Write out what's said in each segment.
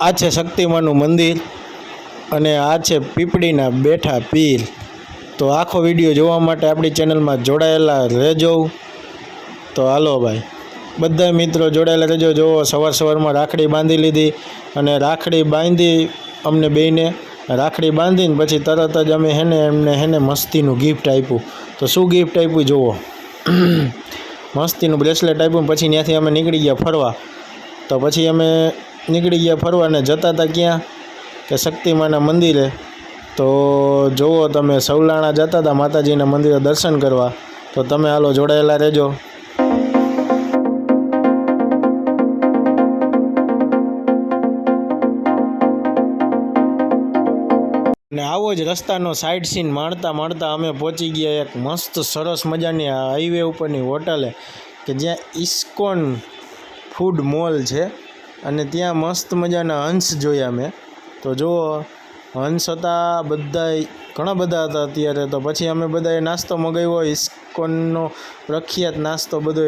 આ છે શક્તિમાનું મંદિર અને આ છે પીપળીના બેઠા પીર. તો આખો વીડિયો જોવા માટે આપણી ચેનલમાં જોડાયેલા રહેજો. તો હાલો ભાઈ બધા મિત્રો જોડાયેલા રહેજો. જોવો સવાર સવારમાં રાખડી બાંધી લીધી અને રાખડી બાંધી અમને બેને રાખડી બાંધીને પછી તરત જ અમે હેને, એમને હેને મસ્તીનું ગિફ્ટ આપ્યું. તો શું ગિફ્ટ આપ્યું જુઓ? મસ્તીનું બ્રેસલેટ આપ્યું પછી ત્યાંથી અમે નીકળી ગયા ફરવા. તો પછી અમે નીકળી ગયા ફરવા અને જતા હતા ક્યાં? કે શક્તિમાના મંદિરે. તો જુઓ તમે સૌલાણા જતા હતા માતાજીના મંદિરે દર્શન કરવા. તો તમે હાલો જોડાયેલા રહેજો. ને આવો જ રસ્તાનો સાઈડ સીન માણતા માણતા અમે પહોંચી ગયા એક મસ્ત સરસ મજાની હાઈવે ઉપરની હોટલે, કે જ્યાં ઇસ્કોન ફૂડ મોલ છે. અને ત્યાં મસ્ત મજાના હંસ જોયા મેં. તો જુઓ, હંસ હતા બધા ઘણા બધા હતા અત્યારે. તો પછી અમે બધાએ નાસ્તો મગાવ્યો ઇસ્કોનનો પ્રખ્યાત નાસ્તો બધો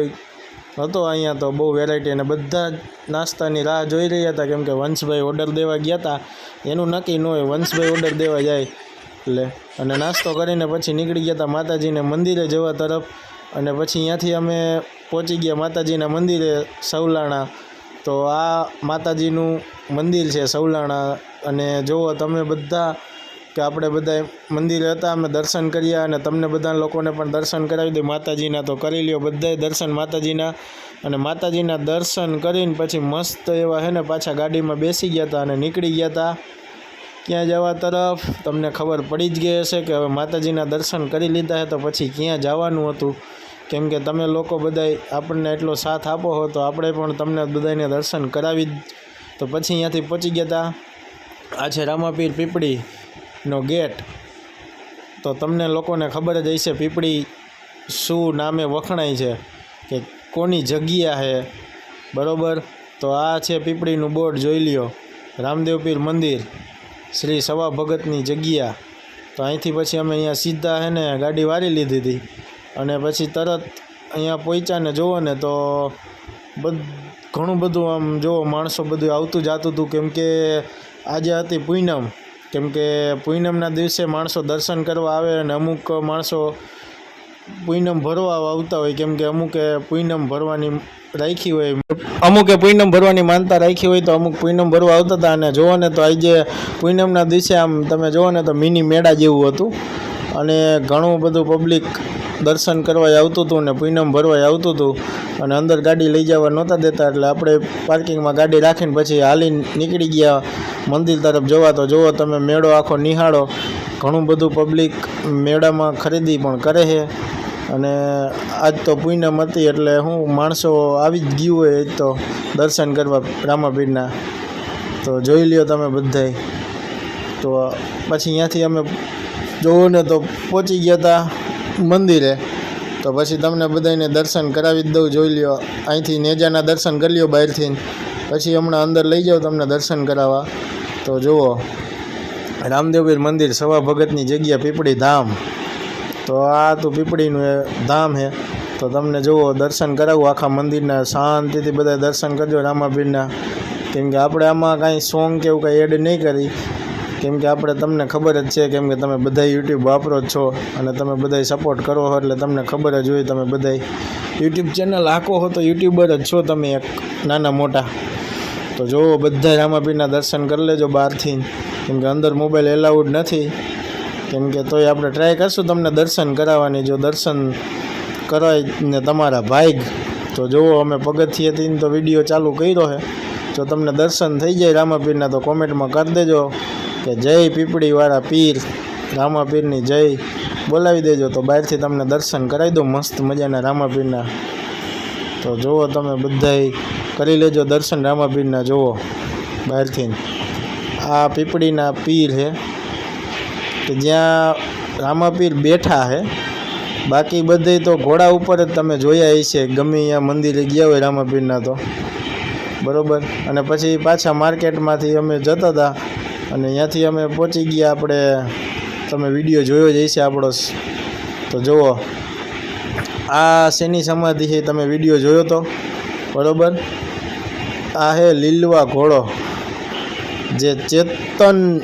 હતો અહીંયા. તો બહુ વેરાયટી અને બધા નાસ્તાની રાહ જોઈ રહ્યા હતા, કેમ કે વંશભાઈ ઓર્ડર દેવા ગયા હતા એનું નક્કી ન હોય, વંશભાઈ ઓર્ડર દેવા જાય. એટલે, અને નાસ્તો કરીને પછી નીકળી ગયા હતા માતાજીને મંદિરે જવા તરફ. અને પછી ત્યાંથી અમે પહોંચી ગયા માતાજીના મંદિરે સૌલાણા તો આ માતાજીનું મંદિર છે સૌલાણા અને જુઓ તમે બધા કે આપણે બધા મંદિરે હતા, અમે દર્શન કર્યા અને તમને બધા લોકોને પણ દર્શન કરાવી દે માતાજીના તો કરી લ્યો બધાએ દર્શન માતાજીના. અને માતાજીના દર્શન કરીને પછી મસ્ત એવા હે ને પાછા ગાડીમાં બેસી ગયા હતા અને નીકળી ગયા હતા. ક્યાં જવા તરફ? તમને ખબર પડી જ ગઈ હશે કે હવે માતાજીના દર્શન કરી લીધા હે તો પછી ક્યાં જવાનું હતું? કેમ કે તમે લોકો બધાય આપણને એટલો સાથ આપો હો, તો આપણે પણ તમને બધાને દર્શન કરાવી તો પછી અહીંયાથી પહોંચી ગયા હતા આ છે રામાપીર પીપળીનો ગેટ. તો તમને લોકોને ખબર જ હશે, પીપળી શું નામે વખણાય છે કે કોની જગ્યા છે બરાબર? તો આ છે પીપળીનું બોર્ડ, જોઈ લ્યો. રામદેવપીર મંદિર, શ્રી સવા ભગતની જગ્યા. તો અહીંથી પછી અમે અહીંયા સીધા છે ને ગાડી વારી લીધી હતી. અને પછી તરત અહીંયા પહોંચ્યા ને જુઓ ને તો બધ, ઘણું બધું આમ જુઓ માણસો બધું આવતું જતું હતું. કેમ કે આજે હતી પૂનમ. કેમ કે પૂનમના દિવસે માણસો દર્શન કરવા આવે અને અમુક માણસો પૂનમ ભરવા આવતા હોય. કેમ કે અમુકે પૂનમ ભરવાની રાખી હોય. અમુકે પૂનમ ભરવાની માનતા રાખી હોય તો અમુક પૂનમ ભરવા આવતા હતા. અને જુઓ ને તો આજે પૂનમના દિવસે આમ તમે જુઓ ને તો મિની મેળા જેવું હતું. અને ઘણું બધું પબ્લિક દર્શન કરવા આવતું હતું ને પૂનમ ભરવા આવતું હતું અને અંદર ગાડી લઈ જવા નહોતા દેતા એટલે આપણે પાર્કિંગમાં ગાડી રાખીને પછી હાલીને નીકળી ગયા. મંદિર તરફ જવા તો જુઓ તમે, મેળો આખો નિહાળો. ઘણું બધું પબ્લિક મેળામાં ખરીદી પણ કરે છે. અને આજ તો પૂનમ હતી એટલે હું માણસો આવી જ ગયું હોય તો દર્શન કરવા રામાપીરના. તો જોઈ લ્યો તમે બધાય. તો પછી ત્યાંથી અમે જોવો ને તો પહોંચી ગયા હતા મંદિરે તો પછી તમને બધાને દર્શન કરાવી જ દઉં, જોઈ લ્યો. અહીંથી નેજાના દર્શન કરી લ્યો બહારથી. પછી હમણાં અંદર લઈ જાઓ તમને દર્શન કરાવવા. તો જુઓ. રામદેવપીર મંદિર સવા ભગતની જગ્યા પીપળી ધામ. તો આ તો પીપળીનું એ ધામ છે તો તમને જુઓ, દર્શન કરાવું આખા મંદિરના, શાંતિથી બધા દર્શન કરજો રામાપીરના. કેમ કે આપણે આમાં કાંઈ સોંગ કે એવું કાંઈ એડ નહીં કરી. કેમ કે આપણે તમને ખબર જ છે કેમ કે તમે બધા યુટ્યુબ વાપરો જ છો અને તમે બધા સપોર્ટ કરો છો એટલે તમને ખબર જ હોય તમે બધા યુટ્યુબ ચેનલ આખો હો તો યુટ્યુબર જ છો તમે એક નાના મોટા. તો જુઓ બધા રામાપીરના દર્શન કરી લેજો બહારથી. કેમકે અંદર મોબાઈલ એલાઉડ નથી. કેમ કે તોય આપણે ટ્રાય કરશું તમને દર્શન કરાવવાની. જો દર્શન કરાય ને તમારા ભાઈગ, તો જુઓ અમે પગથિયેથી તો વીડિયો ચાલુ કર્યો છે જો તમને દર્શન થઈ જાય રામાપીરના તો કોમેન્ટમાં કરી દેજો. કે જય પીપળીવાળા પીર, રામાપીરની જય. બોલાવી દેજો તો બહારથી તમને દર્શન કરાવી દો મસ્ત મજાના રામાપીરના. તો જુઓ તમે બધાય, કરી લેજો દર્શન રામાપીરના, જુઓ. બહારથી. આ પીપળીના પીર છે. કે જ્યાં રામાપીર બેઠા છે, બાકી બધે તો ઘોડા ઉપર જ તમે જોયા હશે, ગમે અહીંયા મંદિરે ગયા હોય રામાપીરના તો. બરોબર? અને પછી પાછા માર્કેટમાંથી અમે જતા હતા અને ત્યાંથી અમે પહોંચી ગયા આપણે, તમે વીડિયો જોયો જ હશે આપણો. તો જુઓ, આ શેની સમાધિ છે તમે વીડિયો જોયો તો? બરાબર? આ હે લીલવા ઘોડો. જે ચેતન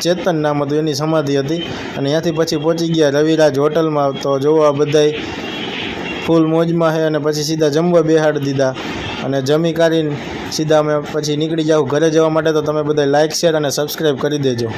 ચેતન નામ હતું, એની સમાધિ હતી. અને ત્યાંથી પછી પહોંચી ગયા રવિરાજ હોટલમાં. તો જોવો આ બધાય ફૂલ મોજમાં છે અને પછી સીધા જમવા બેહાડી દીધા. અને જમી કાઢીને સીધા અમે પછી નીકળી જાવ ઘરે જવા માટે તો તમે બધા લાઇક શેર અને સબસ્ક્રાઈબ કરી દેજો.